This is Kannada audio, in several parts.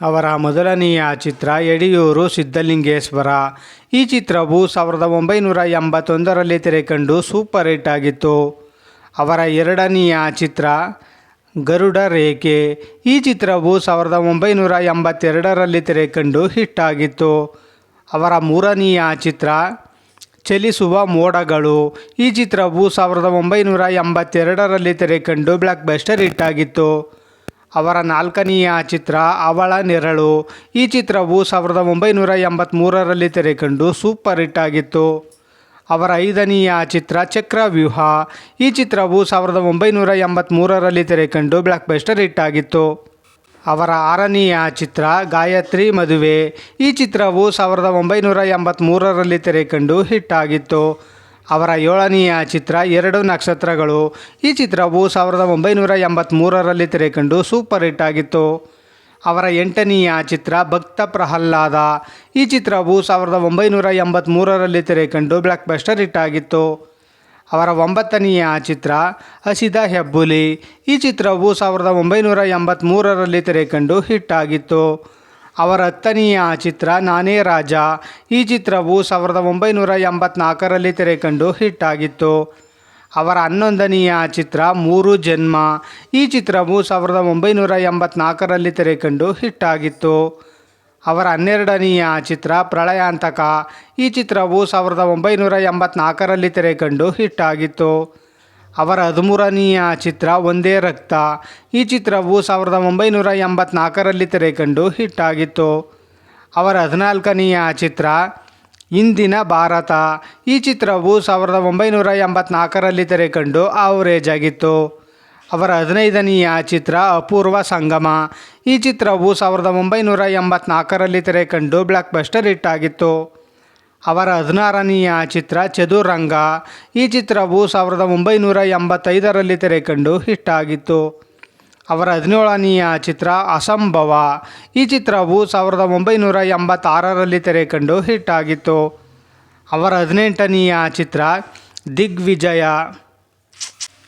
ಅವರ ಮೊದಲನೆಯ ಚಿತ್ರ ಯಡಿಯೂರು ಸಿದ್ಧಲಿಂಗೇಶ್ವರ. ಈ ಚಿತ್ರವು ಸಾವಿರದ ಒಂಬೈನೂರ ಎಂಬತ್ತೊಂದರಲ್ಲಿ ತೆರೆಕಂಡು ಸೂಪರ್ ಹಿಟ್ ಆಗಿತ್ತು. ಅವರ ಎರಡನೆಯ ಚಿತ್ರ ಗರುಡ ರೇಖೆ ಈ ಚಿತ್ರವು ಸಾವಿರದ ಒಂಬೈನೂರ ಎಂಬತ್ತೆರಡರಲ್ಲಿ ತೆರೆಕಂಡು ಹಿಟ್ ಆಗಿತ್ತು. ಅವರ ಮೂರನೆಯ ಚಿತ್ರ ಚಲಿಸುವ ಮೋಡಗಳು. ಈ ಚಿತ್ರವು ಸಾವಿರದ ಒಂಬೈನೂರ ಎಂಬತ್ತೆರಡರಲ್ಲಿ ತೆರೆಕಂಡು ಬ್ಲಾಕ್ ಬಸ್ಟರ್ ಹಿಟ್ ಆಗಿತ್ತು. ಅವರ ನಾಲ್ಕನೆಯ ಚಿತ್ರ ಅವಳ ನೆರಳು. ಈ ಚಿತ್ರವು ಸಾವಿರದ ಒಂಬೈನೂರ ಎಂಬತ್ತ್ಮೂರರಲ್ಲಿ ತೆರೆಕಂಡು ಸೂಪರ್ ಹಿಟ್ ಆಗಿತ್ತು. ಅವರ ಐದನೆಯ ಚಿತ್ರ ಚಕ್ರವ್ಯೂಹ ಈ ಚಿತ್ರವು ಸಾವಿರದ ಒಂಬೈನೂರ ಎಂಬತ್ತ್ಮೂರರಲ್ಲಿ ತೆರೆಕಂಡು ಬ್ಲಾಕ್ ಬಸ್ಟರ್ ಹಿಟ್ ಆಗಿತ್ತು. ಅವರ ಆರನೆಯ ಚಿತ್ರ ಗಾಯತ್ರಿ ಮದುವೆ. ಈ ಚಿತ್ರವು ಸಾವಿರದ ಒಂಬೈನೂರ ಎಂಬತ್ತ್ಮೂರರಲ್ಲಿ ತೆರೆಕಂಡು ಹಿಟ್ ಆಗಿತ್ತು. ಅವರ ಏಳನೆಯ ಚಿತ್ರ ಎರಡು ನಕ್ಷತ್ರಗಳು. ಈ ಚಿತ್ರವು ಸಾವಿರದ ಒಂಬೈನೂರ ಎಂಬತ್ತ್ಮೂರರಲ್ಲಿ ತೆರೆಕಂಡು ಸೂಪರ್ ಹಿಟ್ ಆಗಿತ್ತು. ಅವರ ಎಂಟನೆಯ ಚಿತ್ರ ಭಕ್ತ ಪ್ರಹ್ಲಾದ. ಈ ಚಿತ್ರವು ಸಾವಿರದ ಒಂಬೈನೂರ ಎಂಬತ್ತ್ಮೂರರಲ್ಲಿ ತೆರೆಕಂಡು ಬ್ಲಾಕ್ ಬಸ್ಟರ್ ಹಿಟ್ ಆಗಿತ್ತು. ಅವರ ಒಂಬತ್ತನೆಯ ಚಿತ್ರ ಹಸಿದ ಹೆಬ್ಬುಲಿ. ಈ ಚಿತ್ರವು ಸಾವಿರದ ಒಂಬೈನೂರ ಎಂಬತ್ತ್ಮೂರರಲ್ಲಿ ತೆರೆಕಂಡು ಹಿಟ್ ಆಗಿತ್ತು. ಅವರ ಹತ್ತನೆಯ ಚಿತ್ರ, ನಾನೇ ರಾಜ. ಈ ಚಿತ್ರವು ಸಾವಿರದ ಒಂಬೈನೂರ ಎಂಬತ್ನಾಲ್ಕರಲ್ಲಿ ತೆರೆಕಂಡು ಹಿಟ್ ಆಗಿತ್ತು. ಅವರ ಹನ್ನೊಂದನೆಯ ಚಿತ್ರ, ಮೂರು ಜನ್ಮ. ಈ ಚಿತ್ರವು ಸಾವಿರದ ಒಂಬೈನೂರ ಎಂಬತ್ನಾಲ್ಕರಲ್ಲಿ ತೆರೆಕಂಡು ಹಿಟ್ ಆಗಿತ್ತು. ಅವರ ಹನ್ನೆರಡನೆಯ ಚಿತ್ರ, ಪ್ರಳಯಾಂತಕ. ಈ ಚಿತ್ರವು ಸಾವಿರದ ಒಂಬೈನೂರ ಎಂಬತ್ನಾಲ್ಕರಲ್ಲಿ ತೆರೆಕಂಡು ಹಿಟ್ ಆಗಿತ್ತು. ಅವರ ಹದಿಮೂರನೆಯ ಚಿತ್ರ ಒಂದೇ ರಕ್ತ ಈ ಚಿತ್ರವು ಸಾವಿರದ ಒಂಬೈನೂರ ಎಂಬತ್ನಾಲ್ಕರಲ್ಲಿ ತೆರೆಕಂಡು ಹಿಟ್ ಆಗಿತ್ತು. ಅವರ ಹದಿನಾಲ್ಕನೆಯ ಚಿತ್ರ ಇಂದಿನ ಭಾರತ ಈ ಚಿತ್ರವು ಸಾವಿರದ ಒಂಬೈನೂರ ಎಂಬತ್ನಾಲ್ಕರಲ್ಲಿ ತೆರೆಕಂಡು ಆವರೇಜ್ ಆಗಿತ್ತು. ಅವರ ಹದಿನೈದನೆಯ ಚಿತ್ರ ಅಪೂರ್ವ ಸಂಗಮ ಈ ಚಿತ್ರವು ಸಾವಿರದ ಒಂಬೈನೂರ ಎಂಬತ್ನಾಲ್ಕರಲ್ಲಿ ತೆರೆಕಂಡು ಬ್ಲಾಕ್ ಬಸ್ಟರ್ ಹಿಟ್ ಆಗಿತ್ತು. ಅವರ ಹದಿನಾರನೆಯ ಚಿತ್ರ ಚದುರಂಗ. ಈ ಚಿತ್ರವು ಸಾವಿರದ ಒಂಬೈನೂರ ಎಂಬತ್ತೈದರಲ್ಲಿ ತೆರೆಕಂಡು ಹಿಟ್ ಆಗಿತ್ತು. ಅವರ ಹದಿನೇಳನೆಯ ಚಿತ್ರ ಅಸಂಭವ. ಈ ಚಿತ್ರವು ಸಾವಿರದ ಒಂಬೈನೂರ ಎಂಬತ್ತಾರರಲ್ಲಿ ತೆರೆಕಂಡು ಹಿಟ್ ಆಗಿತ್ತು. ಅವರ ಹದಿನೆಂಟನೆಯ ಚಿತ್ರ ದಿಗ್ವಿಜಯ.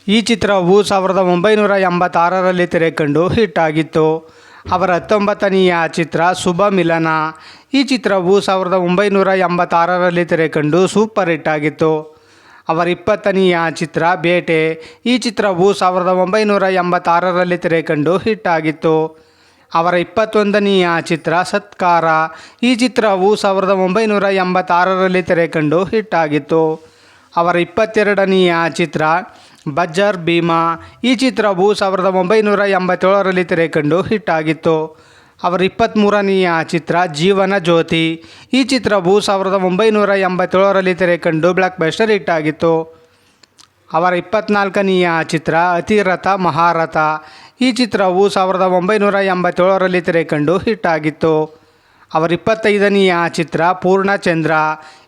ಈ ಚಿತ್ರವು ಸಾವಿರದ ಒಂಬೈನೂರ ಎಂಬತ್ತಾರರಲ್ಲಿ ತೆರೆಕಂಡು ಹಿಟ್ ಆಗಿತ್ತು. ಅವರ ಹತ್ತೊಂಬತ್ತನೆಯ ಚಿತ್ರ ಶುಭ ಮಿಲನ ಈ ಚಿತ್ರವು ಸಾವಿರದ ಒಂಬೈನೂರ ಎಂಬತ್ತಾರರಲ್ಲಿ ತೆರೆಕಂಡು ಸೂಪರ್ ಹಿಟ್ ಆಗಿತ್ತು. ಅವರ ಇಪ್ಪತ್ತನೆಯ ಚಿತ್ರ ಬೇಟೆ. ಈ ಚಿತ್ರವು ಸಾವಿರದ ಒಂಬೈನೂರ ಎಂಬತ್ತಾರರಲ್ಲಿ ತೆರೆಕಂಡು ಹಿಟ್ ಆಗಿತ್ತು. ಅವರ ಇಪ್ಪತ್ತೊಂದನೆಯ ಚಿತ್ರ ಸತ್ಕಾರ. ಈ ಚಿತ್ರವು ಸಾವಿರದ ಒಂಬೈನೂರ ಎಂಬತ್ತಾರರಲ್ಲಿ ತೆರೆಕಂಡು ಹಿಟ್ ಆಗಿತ್ತು. ಅವರ ಇಪ್ಪತ್ತೆರಡನೆಯ ಚಿತ್ರ ಬಜ್ಜರ್ ಭೀಮಾ. ಈ ಚಿತ್ರವು ಸಾವಿರದ ಒಂಬೈನೂರ ಎಂಬತ್ತೇಳರಲ್ಲಿ ತೆರೆಕಂಡು ಹಿಟ್ ಆಗಿತ್ತು. ಅವರ ಇಪ್ಪತ್ತ್ಮೂರನೆಯ ಚಿತ್ರ ಜೀವನ ಜ್ಯೋತಿ. ಈ ಚಿತ್ರವು ಸಾವಿರದ ಒಂಬೈನೂರ ಎಂಬತ್ತೇಳರಲ್ಲಿ ತೆರೆಕಂಡು ಬ್ಲಾಕ್ ಬಸ್ಟರ್ ಹಿಟ್ ಆಗಿತ್ತು. ಅವರ ಇಪ್ಪತ್ನಾಲ್ಕನೆಯ ಚಿತ್ರ ಅತಿರಥ ಮಹಾರಥ. ಈ ಚಿತ್ರವು ಸಾವಿರದ ಒಂಬೈನೂರ ಎಂಬತ್ತೇಳರಲ್ಲಿ ತೆರೆಕಂಡು ಹಿಟ್ ಆಗಿತ್ತು. ಅವರ ಇಪ್ಪತ್ತೈದನೆಯ ಚಿತ್ರ ಪೂರ್ಣಚಂದ್ರ.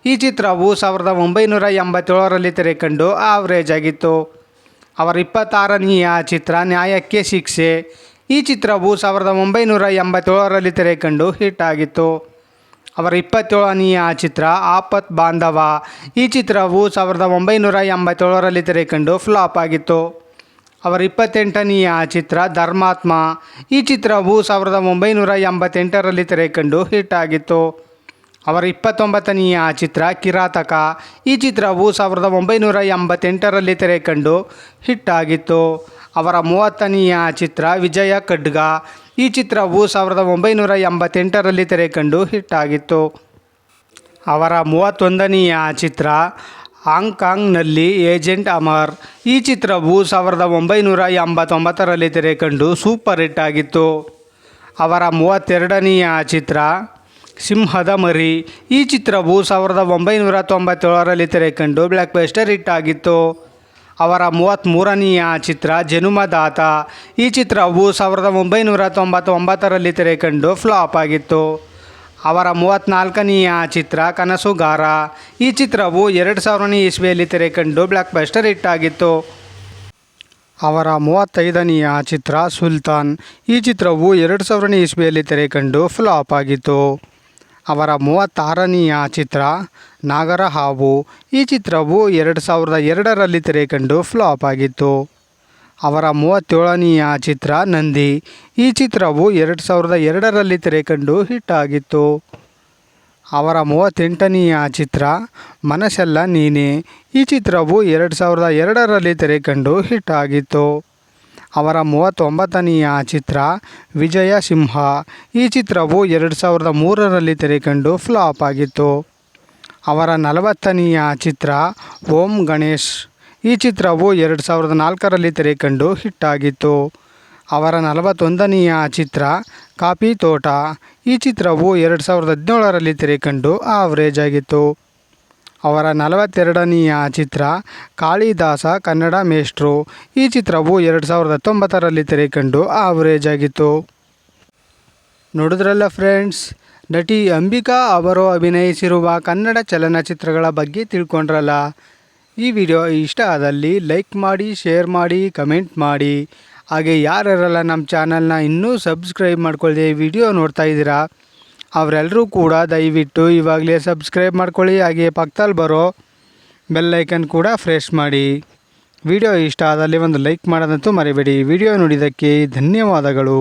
ಈ ಚಿತ್ರವು ಸಾವಿರದ ಒಂಬೈನೂರ ಎಂಬತ್ತೇಳರಲ್ಲಿ ತೆರೆಕಂಡು ಆವ್ರೇಜ್ ಆಗಿತ್ತು. ಅವರ ಇಪ್ಪತ್ತಾರನೆಯ ಚಿತ್ರ ನ್ಯಾಯಕ್ಕೆ ಶಿಕ್ಷೆ. ಈ ಚಿತ್ರವು ಸಾವಿರದ ಒಂಬೈನೂರ ಎಂಬತ್ತೇಳರಲ್ಲಿ ತೆರೆಕಂಡು ಹಿಟ್ ಆಗಿತ್ತು. ಅವರ ಇಪ್ಪತ್ತೇಳನೆಯ ಚಿತ್ರ ಆಪತ್ ಬಾಂಧವ. ಈ ಚಿತ್ರವು ಸಾವಿರದ ಒಂಬೈನೂರ ಎಂಬತ್ತೇಳರಲ್ಲಿ ತೆರೆಕಂಡು ಫ್ಲಾಪ್ ಆಗಿತ್ತು. ಅವರ ಇಪ್ಪತ್ತೆಂಟನೆಯ ಚಿತ್ರ ಧರ್ಮಾತ್ಮ. ಈ ಚಿತ್ರವು ಸಾವಿರದ ಒಂಬೈನೂರ ಎಂಬತ್ತೆಂಟರಲ್ಲಿ ತೆರೆಕಂಡು ಹಿಟ್ ಆಗಿತ್ತು. ಅವರ ಇಪ್ಪತ್ತೊಂಬತ್ತನೆಯ ಚಿತ್ರ ಕಿರಾತಕ. ಈ ಚಿತ್ರವು ಸಾವಿರದ ಒಂಬೈನೂರ ಎಂಬತ್ತೆಂಟರಲ್ಲಿ ತೆರೆಕಂಡು ಹಿಟ್ ಆಗಿತ್ತು. ಅವರ ಮೂವತ್ತನೆಯ ಚಿತ್ರ ವಿಜಯ ಖಡ್ಗ. ಈ ಚಿತ್ರವು ಸಾವಿರದ ಒಂಬೈನೂರ ಎಂಬತ್ತೆಂಟರಲ್ಲಿ ತೆರೆಕಂಡು ಹಿಟ್ ಆಗಿತ್ತು. ಅವರ ಮೂವತ್ತೊಂದನೆಯ ಚಿತ್ರ ಹಾಂಗ್ಕಾಂಗ್ನಲ್ಲಿ ಏಜೆಂಟ್ ಅಮರ್. ಈ ಚಿತ್ರವು ಸಾವಿರದ ಒಂಬೈನೂರ ಎಂಬತ್ತೊಂಬತ್ತರಲ್ಲಿ ತೆರೆಕಂಡು ಸೂಪರ್ ಹಿಟ್ ಆಗಿತ್ತು. ಅವರ ಮೂವತ್ತೆರಡನೆಯ ಚಿತ್ರ ಸಿಂಹದ ಮರಿ. ಈ ಚಿತ್ರವು ಸಾವಿರದ ಒಂಬೈನೂರ ತೊಂಬತ್ತೇಳರಲ್ಲಿ ತೆರೆಕಂಡು ಬ್ಲ್ಯಾಕ್ ಬಸ್ಟರ್ ಹಿಟ್ ಆಗಿತ್ತು. ಅವರ ಮೂವತ್ತ್ಮೂರನೆಯ ಚಿತ್ರ ಜನುಮದಾತ. ಈ ಚಿತ್ರವು ಸಾವಿರದ ಒಂಬೈನೂರ ತೊಂಬತ್ತೊಂಬತ್ತರಲ್ಲಿ ತೆರೆಕಂಡು ಫ್ಲಾಪ್ ಆಗಿತ್ತು. ಅವರ ಮೂವತ್ತ್ನಾಲ್ಕನೆಯ ಚಿತ್ರ ಕನಸುಗಾರ. ಈ ಚಿತ್ರವು ಎರಡು ಸಾವಿರನೇ ಇಸ್ವಿಯಲ್ಲಿ ತೆರೆಕಂಡು ಬ್ಲಾಕ್ ಬಸ್ಟರ್ ಹಿಟ್ ಆಗಿತ್ತು. ಅವರ ಮೂವತ್ತೈದನೆಯ ಚಿತ್ರ ಸುಲ್ತಾನ್. ಈ ಚಿತ್ರವು ಎರಡು ಸಾವಿರನೇ ಇಸ್ವಿಯಲ್ಲಿ ತೆರೆಕಂಡು ಫ್ಲಾಪ್ ಆಗಿತ್ತು. ಅವರ ಮೂವತ್ತಾರನೆಯ ಚಿತ್ರ ನಾಗರ ಹಾವು. ಈ ಚಿತ್ರವು ಎರಡು ಸಾವಿರದ ಎರಡರಲ್ಲಿ ತೆರೆಕಂಡು ಫ್ಲಾಪ್ ಆಗಿತ್ತು. ಅವರ ಮೂವತ್ತೇಳನೆಯ ಚಿತ್ರ ನಂದಿ. ಈ ಚಿತ್ರವು ಎರಡು ಸಾವಿರದ ಎರಡರಲ್ಲಿ ತೆರೆಕಂಡು ಹಿಟ್ ಆಗಿತ್ತು. ಅವರ ಮೂವತ್ತೆಂಟನೆಯ ಚಿತ್ರ ಮನಸ್ಸೆಲ್ಲ ನೀನೆ. ಈ ಚಿತ್ರವು ಎರಡು ಸಾವಿರದ ಎರಡರಲ್ಲಿ ತೆರೆಕಂಡು ಹಿಟ್ ಆಗಿತ್ತು. ಅವರ ಮೂವತ್ತೊಂಬತ್ತನೆಯ ಚಿತ್ರ ವಿಜಯ ಸಿಂಹ. ಈ ಚಿತ್ರವು ಎರಡು ಸಾವಿರದ ಮೂರರಲ್ಲಿ ತೆರೆಕಂಡು ಫ್ಲಾಪ್ ಆಗಿತ್ತು. ಅವರ ನಲವತ್ತನೆಯ ಚಿತ್ರ ಓಂ ಗಣೇಶ್. ಈ ಚಿತ್ರವು ಎರಡು ಸಾವಿರದ ನಾಲ್ಕರಲ್ಲಿ ತೆರೆಕಂಡು ಹಿಟ್ ಆಗಿತ್ತು. ಅವರ ನಲವತ್ತೊಂದನೆಯ ಚಿತ್ರ ಕಾಫಿ ತೋಟ. ಈ ಚಿತ್ರವು ಎರಡು ಸಾವಿರದ ಹದಿನೇಳರಲ್ಲಿ ತೆರೆಕಂಡು ಆವ್ರೇಜ್ ಆಗಿತ್ತು. ಅವರ ನಲವತ್ತೆರಡನೆಯ ಚಿತ್ರ ಕಾಳಿದಾಸ ಕನ್ನಡ ಮೇಷ್ಟ್ರು. ಈ ಚಿತ್ರವು ಎರಡು ಸಾವಿರದ ಹತ್ತೊಂಬತ್ತರಲ್ಲಿ ತೆರೆಕಂಡು ಆವರೇಜ್ ಆಗಿತ್ತು. ನೋಡಿದ್ರಲ್ಲ ಫ್ರೆಂಡ್ಸ್ ನಟಿ ಅಂಬಿಕಾ ಅವರು ಅಭಿನಯಿಸಿರುವ ಕನ್ನಡ ಚಲನಚಿತ್ರಗಳ ಬಗ್ಗೆ ತಿಳ್ಕೊಂಡ್ರಲ್ಲ? ಈ ವಿಡಿಯೋ ಇಷ್ಟ ಆದಲ್ಲಿ ಲೈಕ್ ಮಾಡಿ ಶೇರ್ ಮಾಡಿ ಕಮೆಂಟ್ ಮಾಡಿ. ಹಾಗೆ ಯಾರ್ಯಾರಲ್ಲ ನಮ್ಮ ಚಾನಲ್ನ ಇನ್ನೂ ಸಬ್ಸ್ಕ್ರೈಬ್ ಮಾಡ್ಕೊಳ್ಳದೆ ವಿಡಿಯೋ ನೋಡ್ತಾ ಇದ್ದೀರಾ? ಅವರೆಲ್ಲರೂ ಕೂಡ ದಯವಿಟ್ಟು ಇವಾಗಲೇ ಸಬ್ಸ್ಕ್ರೈಬ್ ಮಾಡ್ಕೊಳ್ಳಿ ಹಾಗೆ ಪಕ್ಕದಲ್ಲಿ ಬರೋ ಬೆಲ್ಲೈಕನ್ ಕೂಡ ಫ್ರೆಶ್ ಮಾಡಿ. ವಿಡಿಯೋ ಇಷ್ಟ ಆದಲ್ಲಿ ಒಂದು ಲೈಕ್ ಮಾಡೋದಂತೂ ಮರಿಬೇಡಿ. ವಿಡಿಯೋ ನೋಡಿದ್ದಕ್ಕೆ ಧನ್ಯವಾದಗಳು.